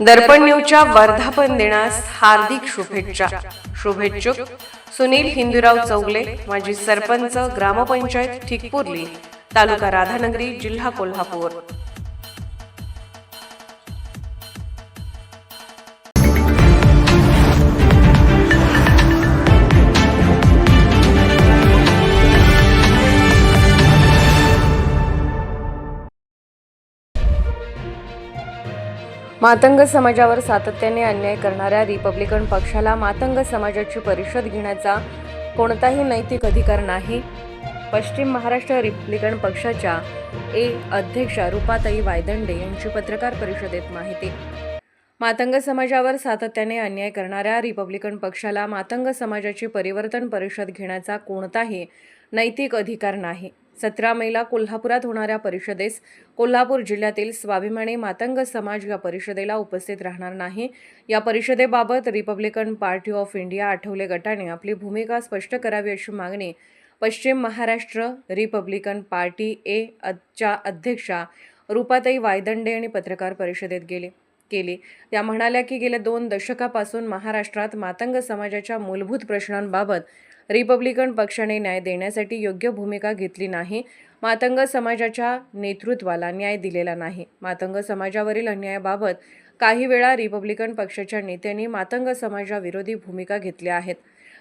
दर्पण न्यूजच्या वर्धापन दिनास हार्दिक शुभेच्छा. शुभेच्छुक सुनील हिंदूराव चौगले माजी सरपंच ग्रामपंचायत ठिकपुर्ली तालुका राधानगरी जिल्हा कोल्हापूर. मातंग समाजावर सातत्याने अन्याय करणाऱ्या रिपब्लिकन पक्षाला मातंग समाजाची परिषद घेण्याचा कोणताही नैतिक अधिकार नाही. पश्चिम महाराष्ट्र रिपब्लिकन पक्षाच्या ए अध्यक्षा रुपाताई वायदंडे यांची पत्रकार परिषदेत माहिती. मातंग समाजावर सातत्याने अन्याय करणाऱ्या रिपब्लिकन पक्षाला मातंग समाजाची परिवर्तन परिषद घेण्याचा कोणताही नैतिक अधिकार नाही. सतरा मेला कोल्हापुरात होणाऱ्या परिषदेस कोल्हापूर जिल्ह्यातील स्वाभिमानी मातंग समाज या परिषदेला उपस्थित राहणार नाही. या परिषदेबाबत Republican Party of India Athawale गटाने आपली भूमिका स्पष्ट करावी अशी मागणी पश्चिम महाराष्ट्र रिपब्लिकन पार्टी ए च्या अध्यक्षा रुपाताई वायदंडे यांनी पत्रकार परिषदेत गेली केली. त्या म्हणाल्या की गेल्या दोन दशकापासून महाराष्ट्रात मातंग समाजाच्या मूलभूत प्रश्नांबाबत रिपब्लिकन पक्षाने न्याय देण्यासाठी योग्य भूमिका घेतली नाही. मातंग समाजाच्या नेतृत्वाला न्याय दिलेला नाही. मातंग समाजावरील अन्यायाबाबत काही वेळा रिपब्लिकन पक्षाच्या नेत्यांनी मातंग समाजाविरोधी भूमिका घेतल्या आहेत.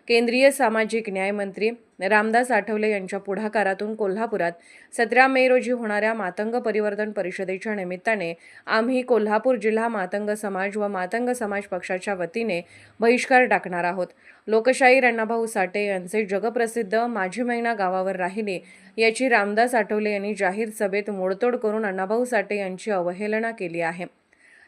केंद्रीय सामाजिक न्याय मंत्री रामदास आठवले यांच्या पुढाकारातून कोल्हापुरात सतरा मे रोजी होणाऱ्या मातंग परिवर्तन परिषदेच्या निमित्ताने आम्ही कोल्हापूर जिल्हा मातंग समाज व मातंग समाज पक्षाच्या वतीने बहिष्कार टाकणार आहोत. लोकशाहीर अण्णाभाऊ साठे यांचे जगप्रसिद्ध माझी महिना गावावर राहिली याची रामदास आठवले यांनी जाहीर सभेत मोडतोड करून अण्णाभाऊ साठे यांची अवहेलना केली आहे.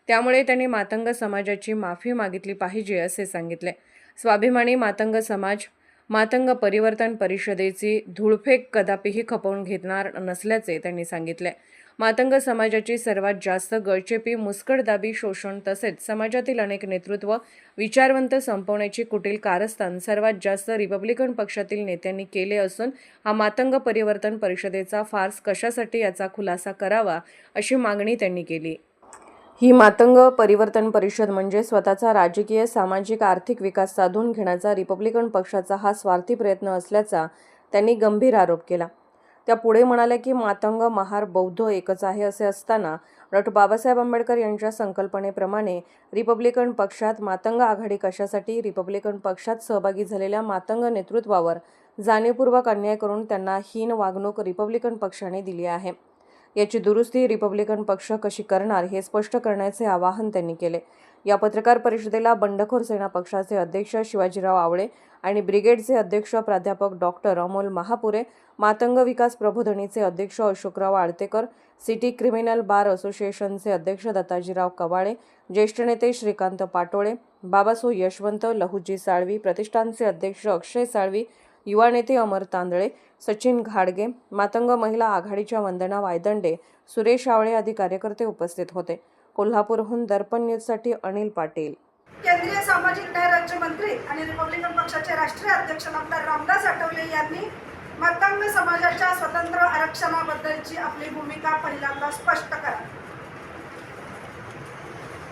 त्यामुळे त्यांनी मातंग समाजाची माफी मागितली पाहिजे असे सांगितले. स्वाभिमानी मातंग समाज मातंग परिवर्तन परिषदेची धूळफेक कदापिही खपवून घेणार नसल्याचे त्यांनी सांगितले. मातंग समाजाची सर्वात जास्त गळचेपी मुस्कडदाबी शोषण तसेच समाजातील अनेक नेतृत्व विचारवंत संपवण्याची कुटील कारस्थान सर्वात जास्त रिपब्लिकन पक्षातील नेत्यांनी केले असून हा मातंग परिवर्तन परिषदेचा फार्स कशासाठी याचा खुलासा करावा अशी मागणी त्यांनी केली. ही मातंग परिवर्तन परिषद म्हणजे स्वतःचा राजकीय सामाजिक आर्थिक विकास साधून घेण्याचा रिपब्लिकन पक्षाचा हा स्वार्थी प्रयत्न असल्याचा त्यांनी गंभीर आरोप केला. त्या पुढे म्हणाल्या की मातंग महार बौद्ध एकच आहे असे असताना डॉक्टर बाबासाहेब आंबेडकर यांच्या संकल्पनेप्रमाणे रिपब्लिकन पक्षात मातंग आघाडी कशासाठी रिपब्लिकन पक्षात सहभागी झालेल्या मातंग नेतृत्वावर जाणीवपूर्वक अन्याय करून त्यांना हीन वागणूक रिपब्लिकन पक्षाने दिली आहे. याची दुरुस्ती रिपब्लिकन पक्ष कशी करणार हे स्पष्ट करण्याचे आवाहन त्यांनी केले. या पत्रकार परिषदेला बंडखोर सेना पक्षाचे अध्यक्ष शिवाजीराव आवळे आणि ब्रिगेडचे अध्यक्ष प्राध्यापक डॉक्टर अमोल महापुरे मातंग विकास प्रबोधनीचे अध्यक्ष Ashokrao Alatekar city criminal bar असोसिएशनचे अध्यक्ष दत्ताजीराव कवाळे ज्येष्ठ नेते श्रीकांत पाटोळे बाबासो यशवंत लहुजी साळवी प्रतिष्ठानचे अध्यक्ष अक्षय साळवी युवा नेते अमर तांदळे सचिन घाडगे मातंग महिला आघाडीच्या वंदना वायदंडे सुरेश आवळे आदी कार्यकर्ते उपस्थित होते. कोल्हापूरहून दर्पण न्यूजसाठी अनिल पाटील. केंद्रीय सामाजिक न्याय राज्यमंत्री आणि रिपब्लिकन पक्षाचे राष्ट्रीय अध्यक्ष डॉक्टर रामदास आठवले यांनी मतंग समाजाच्या स्वतंत्र आरक्षणाबद्दलची आपली भूमिका पहिल्यांदा स्पष्ट करा.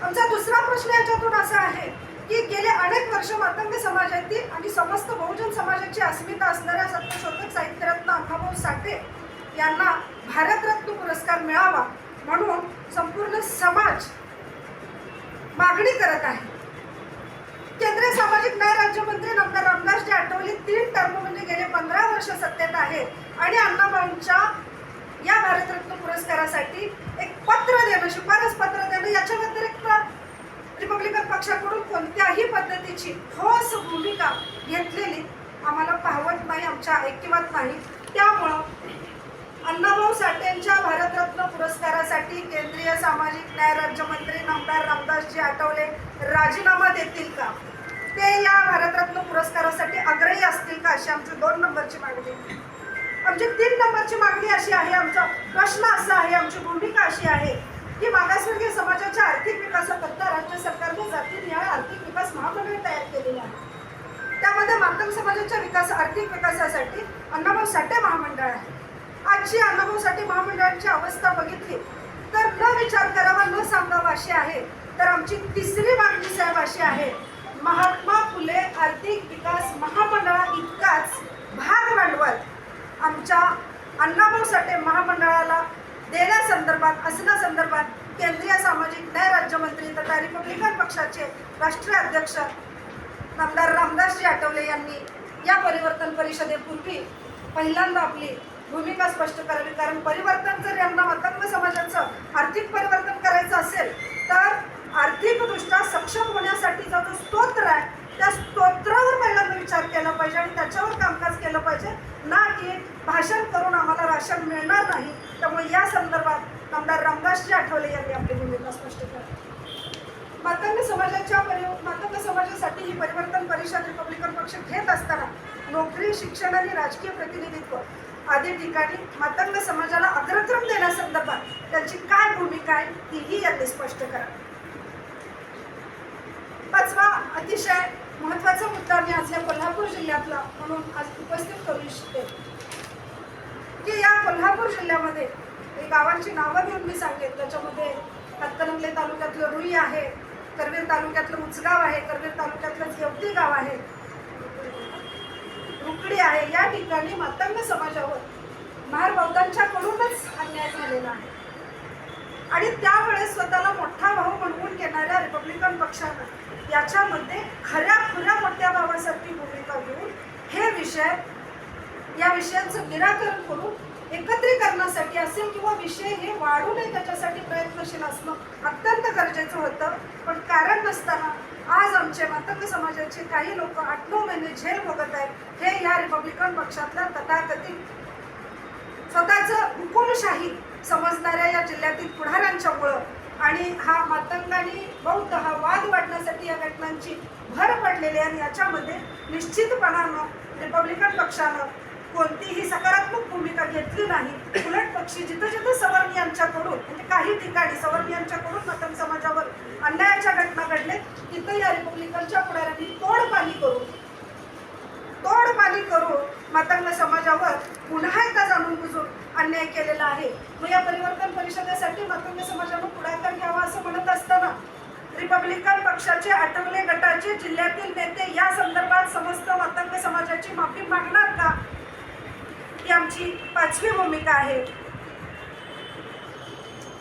आमचा दुसरा प्रश्न याच्यातून असा आहे की गेले अनेक वर्ष मातंग समाजातील आणि समस्त बहुजन समाजाची अस्मिता असणाऱ्या सत्यशोधक साहित्यरत्न अण्णाभाऊ साठे यांना भारतरत्न पुरस्कार मिळावा म्हणून संपूर्ण समाज मागणी करत आहे. केंद्रीय सामाजिक न्याय राज्यमंत्री डॉक्टर रामदासजी आठवले तीन टर्म म्हणजे गेले पंधरा वर्ष सत्तेत आहेत आणि अण्णाभाऊंच्या या भारतरत्न पुरस्कारासाठी एक पत्र देणं शिफारस पत्र देणं याच्या व्यतिरिक्त रिपब्लिकन पक्षाकडून कोणत्याही पद्धतीची ठोस भूमिका घेतलेली आम्हाला पाहवत नाही आमच्या ऐकिवात नाही. त्यामुळं अण्णाभाऊ साठेंच्या भारतरत्न पुरस्कारासाठी केंद्रीय सामाजिक न्याय राज्यमंत्री नामदार रामदासजी आठवले राजीनामा देतील का? ते या भारतरत्न पुरस्कारासाठी आग्रही असतील का अशी आमची दोन नंबरची मागणी. आमची तीन नंबरची मागणी अशी आहे आमचा प्रश्न असा आहे आमची भूमिका अशी आहे की मागासवर्गीय समाजाच्या आर्थिक विकासाकरता राज्य सरकारने जाती न्याय आर्थिक विकास महामंडळ तयार केलेले आहे. त्यामध्ये मातंग समाजाच्या विकास आर्थिक विकासासाठी अण्णाभाऊ साठे महामंडळ आहे. आजची अण्णाभाऊ साठे महामंडळाची अवस्था बघितली तर न विचार करावा न सांगावा अशी आहे तर आमची तिसरी मागणी साहेब अशी आहे महात्मा फुले आर्थिक विकास महामंडळा इतकाच भाग भांडवल आमच्या अण्णाभाऊ साठे महामंडळाला देण्यासंदर्भात असण्यासंदर्भात केंद्रीय सामाजिक न्याय राज्यमंत्री तथा रिपब्लिकन पक्षाचे राष्ट्रीय अध्यक्ष आमदार रामदासजी आठवले यांनी या परिवर्तन परिषदेपूर्वी पहिल्यांदा आपली भूमिका स्पष्ट करावी. कारण परिवर्तन जर यांना मतंग समाजाचं आर्थिक परिवर्तन करायचं असेल तर आर्थिकदृष्ट्या सक्षम होण्यासाठीचा जो स्तोत्र आहे त्या स्तोत्रावर पहिल्यांदा विचार केला पाहिजे आणि त्याच्यावर कामकाज केलं ना की भाषण करून आम्हाला राशन मिळणार नाही. त्यामुळे या संदर्भात आमदार रामदासजी आठवले यांनी आपली भूमिका स्पष्ट केली. मातंग समाजाच्या परि मातंग समाजासाठी ही परिवर्तन परिषद रिपब्लिकन पक्ष घेत असताना नोकरी शिक्षण आणि राजकीय प्रतिनिधित्व आदी ठिकाणी मातंग समाजाला अग्रक्रम देण्यासंदर्भात त्यांची काय भूमिका आहे तीही यांनी स्पष्ट करा. पाचवा अतिशय महत्त्वाचा मुद्दा मी आज या कोल्हापूर जिल्ह्यातला म्हणून आज उपस्थित करू इच्छिते. की या कोल्हापूर जिल्ह्यामध्ये हे गावांची नावं घेऊन मी सांगेन. त्याच्यामध्ये हत्तलंगले तालुक्यातलं रुई आहे करवीर तालुक्यातलं उचगाव आहे करवीर तालुक्यातलं जेवती गाव आहे रुकडी आहे. या ठिकाणी मातंग समाजावर महार बौद्धांच्याकडूनच अन्याय झालेला आहे. आणि त्यावेळेस स्वतःला मोठा भाऊ म्हणवून घेणाऱ्या रिपब्लिकन पक्षानं याच्यामध्ये खऱ्या खुऱ्या मोठ्या भावासारखी भूमिका घेऊन हे विषय या विषयांचं निराकरण करून एकत्रीकरणासाठी असेल किंवा विषय हे वाढू नये त्याच्यासाठी प्रयत्नशील असणं अत्यंत गरजेचं होतं. पण कारण नसताना आज आमचे मातंग समाजाचे काही लोक आठ नऊ महिने झेल भोगत आहेत. हे या रिपब्लिकन पक्षातल्या तथाकथित स्वतःचं हुकुमशाही समजणाऱ्या या जिल्ह्यातील पुढाऱ्यांच्यामुळं आणि हा मातंगाने बौद्ध हा वाद वाढण्यासाठी या घटनांची भर पडलेली आहे. आणि याच्यामध्ये निश्चितपणानं रिपब्लिकन पक्षानं कोणतीही सकारात्मक भूमिका घेतली नाही. उलट पक्षी जिथं जिथं सवर्णी यांच्याकडून म्हणजे काही ठिकाणी सवर्णी यांच्याकडून मातंग समाजावर अन्यायाच्या घटना घडले तिथं या रिपब्लिकनच्या पुढाऱ्यांनी तोडपाणी करून तोडपाणी करून मातंग समाजावर पुन्हा एकदा जाणून बुजून अन्याय केलेला आहे. मग या परिवर्तन परिषदेसाठी मातंग समाजानं पुढाकार घ्यावा असं म्हणत असताना रिपब्लिकन पक्षाचे आठवले गटाचे जिल्ह्यातील नेते या संदर्भात समस्त मातंग समाजाची माफी मागणार का? ही आमची पाचवी भूमिका आहे.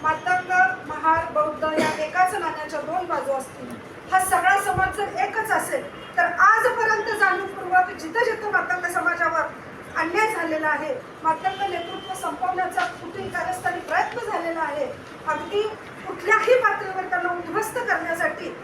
मातंग महार बौद्ध या एकाच नाण्याच्या दोन बाजू असतील. हा सगळा समाज जर एकच असेल तर आजपर्यंत जाणीवपूर्वक जिथं जिथं मातंग समाजावर अन्याय झालेला आहे मातंग नेतृत्व संपवण्याचा कुठेही कारस्थानी प्रयत्न झालेला आहे अगदी कुठल्याही पातळीवर त्यांना उद्ध्वस्त करण्यासाठी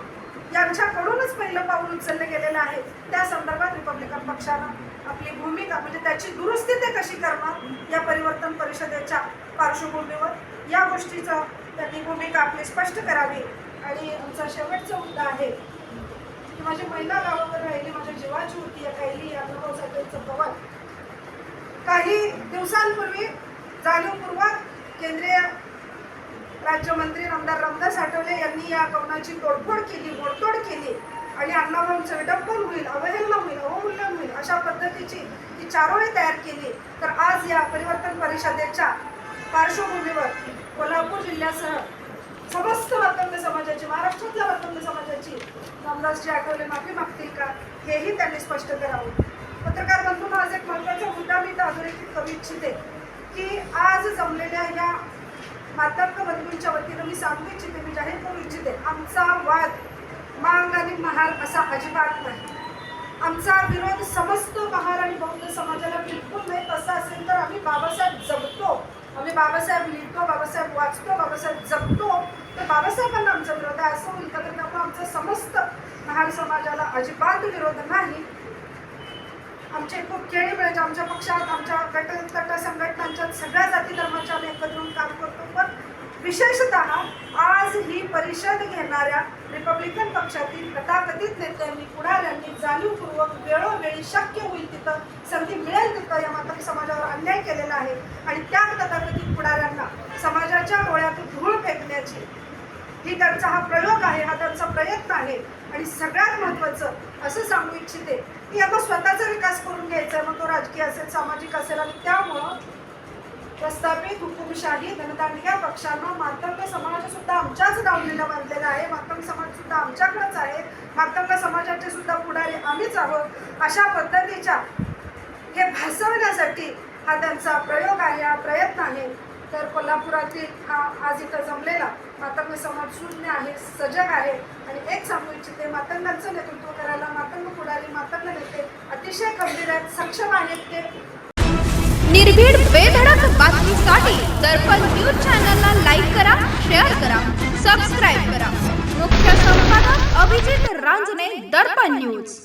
यांच्याकडूनच पहिलं पाऊल उचललं गेलेलं आहे. त्या संदर्भात रिपब्लिकन पक्षानं आपली भूमिका म्हणजे त्याची दुरुस्ती ते कशी करणार या परिवर्तन परिषदेच्या पार्श्वभूमीवर या गोष्टीचं त्यांनी भूमिका आपली स्पष्ट करावी. आणि आमचा शेवटचा मुद्दा आहे माझी महिला गावावर राहिली माझ्या जीवाची होती या काही या अनुभवासाठीचं पवन काही दिवसांपूर्वी जाणीवपूर्वक केंद्रीय राज्यमंत्री आमदार रामदास आठवले यांनी या कवनाची तोडफोड केली मोडतोड केली आणि अण्णाभाऊंचं विडंबन होईल अवहेलना होईल अवमूल्यन होईल अशा पद्धतीची ती चारोळी तयार केली. तर आज या परिवर्तन परिषदेच्या पार्श्वभूमीवर कोल्हापूर जिल्ह्यासह समस्त मातंग समाजाची महाराष्ट्रातल्या मातंग समाजाची रामदासजी आठवले माफी मागतील का हेही त्यांनी स्पष्ट करावं. पत्रकार बंधू आज एक महत्त्वाचा मुद्दा मी इथं अधोरेखित करू इच्छिते की आज जमलेल्या या मातंग बंधूंच्या वतीनं मी सांगू इच्छिते मी जाहीर करू इच्छिते आमचा वाद मांग आणि महार असा अजिबात नाही. आमचा विरोध समस्त महार आणि बौद्ध समाजाला बिलकुल नाही तसा असेल तर आम्ही बाबासाहेब जगतो. आम्ही बाबासाहेब लिहितो बाबासाहेब वाचतो बाबासाहेब जगतो तर बाबासाहेबांना आमचा विरोध आहे असं होईल का त्यामुळे आमचा समस्त महार समाजाला अजिबात विरोध नाही. आमचे खूप खेळी मिळायचे आमच्या पक्षात आमच्या गट गट संघटनांच्या सगळ्या जाती धर्माच्या आम्ही एकत्र येऊन काम करतो. पण विशेषतः आज ही परिषद घेणाऱ्या रिपब्लिकन पक्षातील तथाकथित नेत्यांनी पुढाऱ्यांनी जाणीवपूर्वक वेळोवेळी शक्य होईल तिथं संधी मिळेल तिथं या मातंग समाजावर अन्याय केलेला आहे आणि त्या तथाकथित पुढाऱ्यांना समाजाच्या डोळ्यातून धूळ फेकण्याची. ही त्यांचा हा प्रयोग आहे हा त्यांचा प्रयत्न आहे. आणि सगळ्यात महत्त्वाचं असं सांगू इच्छिते की आता स्वतःचा विकास करून घ्यायचा मग तो राजकीय असेल सामाजिक असेल आणि त्यामुळं प्रस्थापित हुकुमशाही धनदांडक्या पक्षानं मातंग समाज सुद्धा आमच्याच डावणीला बांधलेला आहे. मातंग समाज सुद्धा आमच्याकडेच आहे. मातंग समाजाचे सुद्धा पुढारी आम्हीच आहोत. अशा पद्धतीच्या हे भासवण्यासाठी हा त्यांचा प्रयोग आहे हा प्रयत्न आहे. तर कोल्हापुरातील हा आज इथं जमलेला मातंग समाज शून्य आहे सजग आहे. आणि एक सांगू इच्छिते मातंगांचं नेतृत्व करायला मातंग पुढारी मातंग नेते अतिशय खंबीर आहेत सक्षम आहेत ते. निर्भीड बेधडक बातमीसाठी दर्पण न्यूज चॅनलला लाईक करा शेअर करा सबस्क्राईब करा. मुख्य संपादक अभिजित रांजणे दर्पण न्यूज.